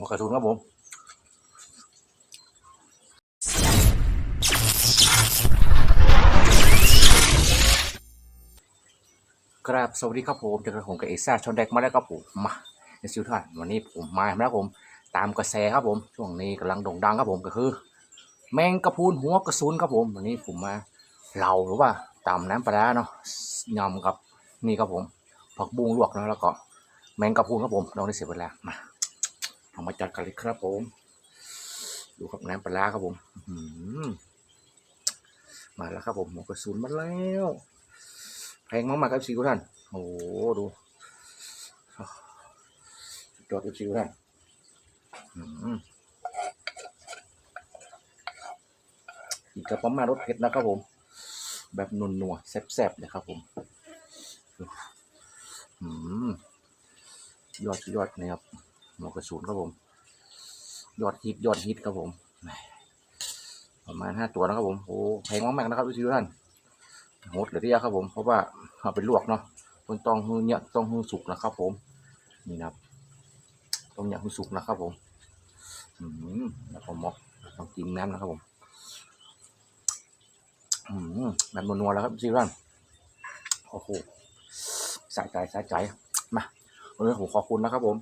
หัวกระสุนครับผมกราบสวัสดีครับผมเจอกับผมกับเอซ่าชอนแดกมาแล้วครับผมมาในซิวท่านวันนี้ผมมาแล้วผม ตามกระแสครับผม ช่วงนี้กำลังโด่งดังครับผมก็คือ แมงกระพรุนหัวกระสุนครับผมวันนี้ผมมาเหลาหรือว่าตำน้ำปลาเนาะยำกับนี่ครับผมผักบุ้งลวกเนาะแล้วก็แมงกระพรุนครับผมเราได้เสียเวลามา เอามาจัดกันเลยครับผม ดูครับน้ำปลาครับผมมาแล้วครับผมหัวกระสุนมาแล้วแพงมากๆครับสิทุกท่านโอ้โหดูสุดยอดครับสิทุกท่านอีกกระป๋องมารสเผ็ดนะครับผม แบบนัวแซ่บๆเลยครับผมอืมยอดยอดนะครับ หัวกระสุนครับผม ยอดฮิตยอดฮิตครับผม ประมาณห้าตัวนะครับผมโอ้แพงมากๆนะครับทุกท่านโหดเหลือที่ยาครับผมเพราะว่าเอาไปลวกเนาะต้องต้องหื้อเนี่ยต้องหื้อสุกนะครับ ผม นี่นะครับต้องเนี่ยหื้อสุกนะครับ ผม อืมแล้วก็หมอกต้องกินน้ำนะครับผมอืมแบบนัวๆแล้วครับทุกท่านโอ้โหสายใจสายใจมาวันนี้ผมขอบคุณนะครับผม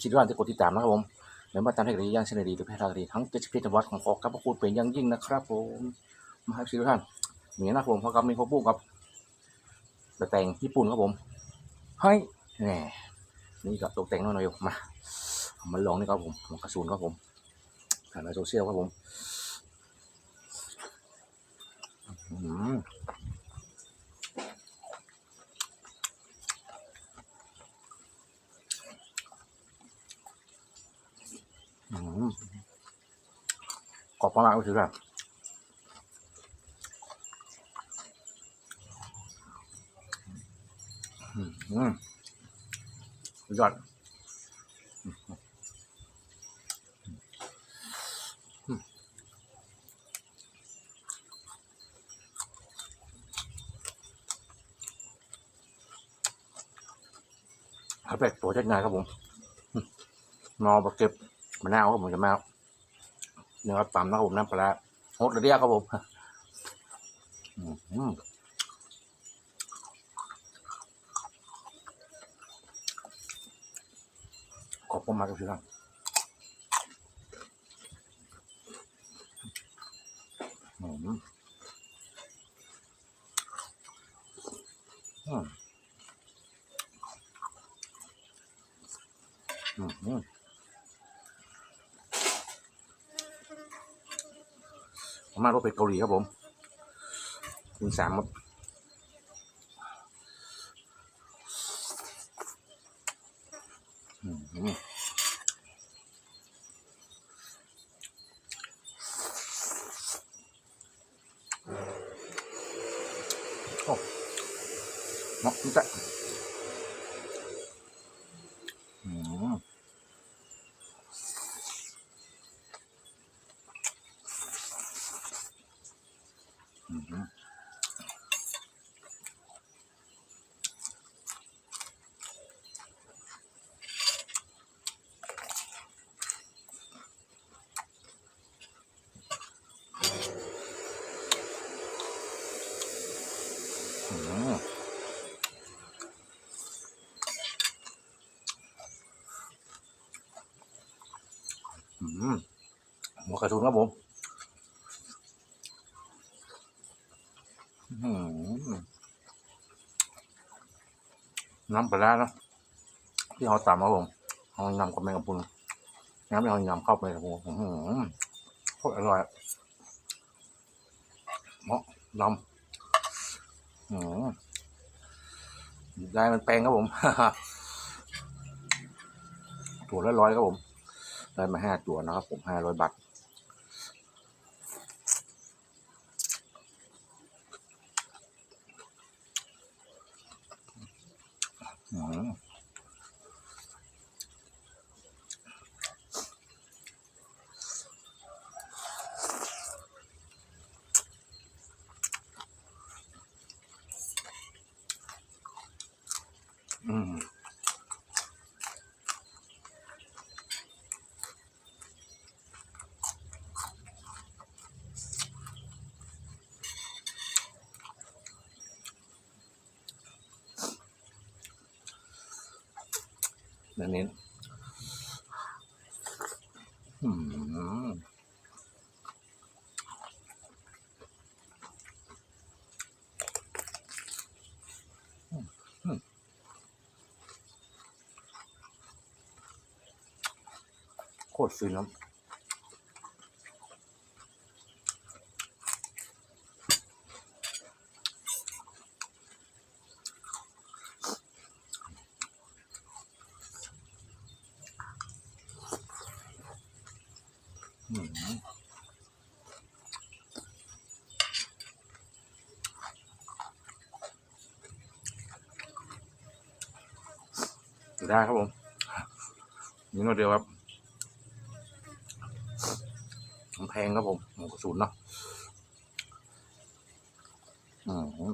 ให้ทุกท่านที่กดติดตามนะครับผมเดี๋ยวมาตามเทคโนโลยีย่างเชนดีหรือแพทย์ดีทั้งเจ็ดสิบเจ็ดจังหวัดของขอกับพระคุณเป็นอย่างยิ่งนะครับผมมาให้ทุกท่านอย่างนี้นะผมพอกับมีพ่อปุ้กับตกแต่งญี่ปุ่นครับผมเฮ้ยแหมนี่ก็ตกแต่งหน่อยๆมามาลองนี่ครับผมหัวกระสุนครับผมผ่านในโซเชียลครับผมอืม กรอบมากๆเลยทุกท่าอืมยอดอืมเอาไปตัวจัดงานครับผมนอบักเก็บ มะนาวครับผมจะมาเนื้อตำนะครับผมน้ำปลาโฮดเรียกครับผมอืมขอบคุณมากครับพี่น้องอืมอืมอืมอืม ผมมารถเป็ดเกาหลีครับผมคุณสามครับอืมอืมโอ้เนาะนี่จ้ะอืมอืมอืมอืม หัวกระสุนครับผมอืมน้ำปลาเนอะที่เขาตำครับผมเขานำกับแมงกะพรุนน้ำที่เขานำเข้าไปครับผมอื้อหือโคตรอร่อยเหมาะนำ ได้มันแปลงครับผมตัวละร้อยครับผม ได้มาห้าตัวนะครับผมห้าร้อยบาท อันนี้อืมโคตรฟินแล้วอืม ได้ครับผมนี่ตัวเดียวครับมันแพงครับผมหมูกระสุนเนาะอืม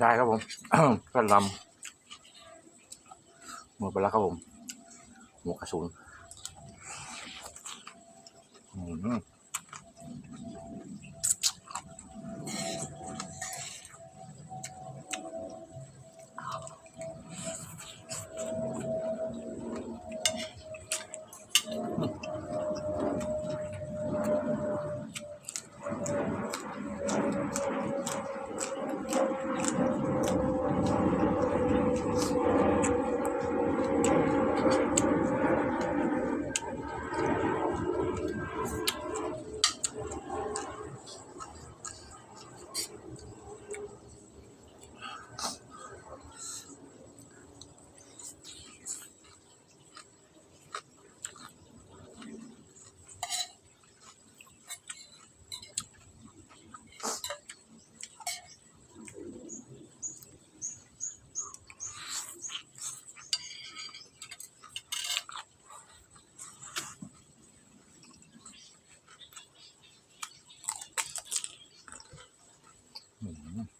ได้ครับผมก็ลำหมดไปแล้วครับผม หมูกระสุนอืม 嗯。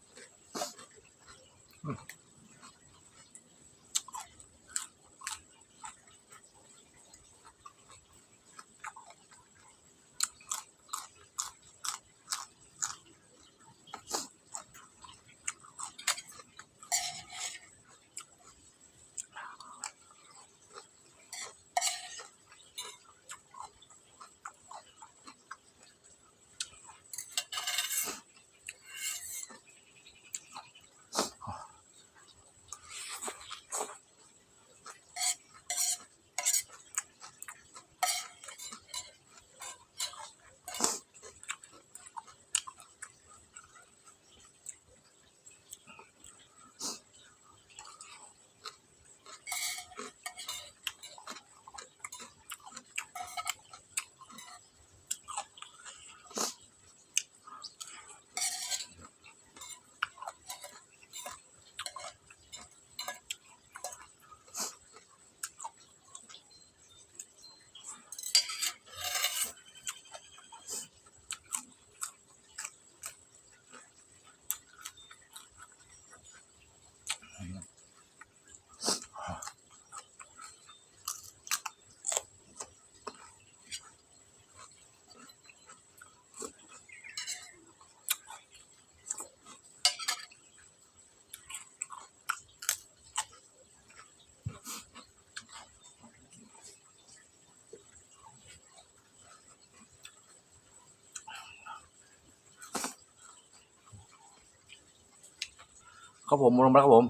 ครับผมลมาแล้วครับผม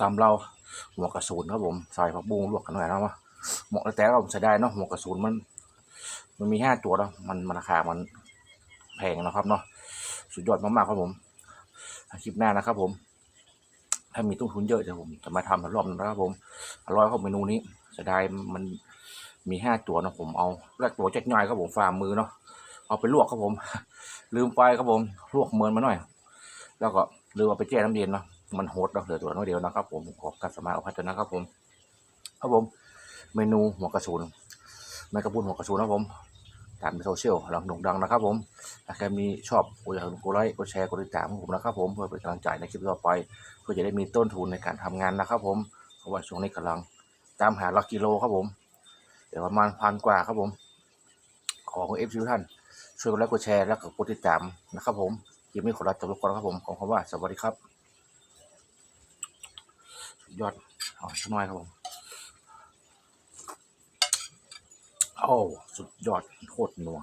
ตามเราหัวกกระสุนครับผมใส่ผักบุ้งลวกกันหน่อยนะว่าหมาะแต่เราใส่ได้เนาะหัวกกระสุนมัน มันมีห้าตัวเนาะมันมันราคามันแพงนะครับเนาะสุดยอดมากๆครับผมคลิปหน้านะครับผม ถ้ามีต้นทุนเยอะเดี๋ยวผมจะมาทำรอบนึงนะครับผมอร่อยครับเมนูนี้เสียดายมันมีห้าตัวนะผมเอาแรกตัวแจ็คน้อยครับผมฝ่ามือเนาะเอาไปลวกครับผม ลืมไปครับผมลวกเมินมาหน่อย แล้วก็ ลืมเอาไปแช่น้ำเย็นเนาะมันโหดเราเหลือตัวน้อยเดียวนะครับ ผมขอการสมาเอาพัฒนะครับ ผม ครับผม เมนูหัวกระสุนแมงกระพรุนหัวกระสุนนะครับผมตามในโซเชียลหลังโด่งดังนะครับ ผมถ้าใครมีชอบกดอย่าลืมกดไลค์กดแชร์กดติดตามของผมนะครับ ผมเพื่อเป็นกำลังใจในคลิปต่อไป เพื่อจะได้มีต้นทุนในการทำงานนะครับ ผมเพราะว่าช่วงนี้กำลังตามหาหลักกิโลครับผมเดี๋ยวประมาณพันกว่าครับผม ขอของเอฟซีท่านช่วยกดไลค์กดแชร์แล้วก็กดติดตามนะครับ ผม ยินดีขอรับจบทุกคนครับผมขอคำว่าสวัสดีครับสุดยอดอาสักหน่อยครับผมโอ้สุดยอดโคตรนัว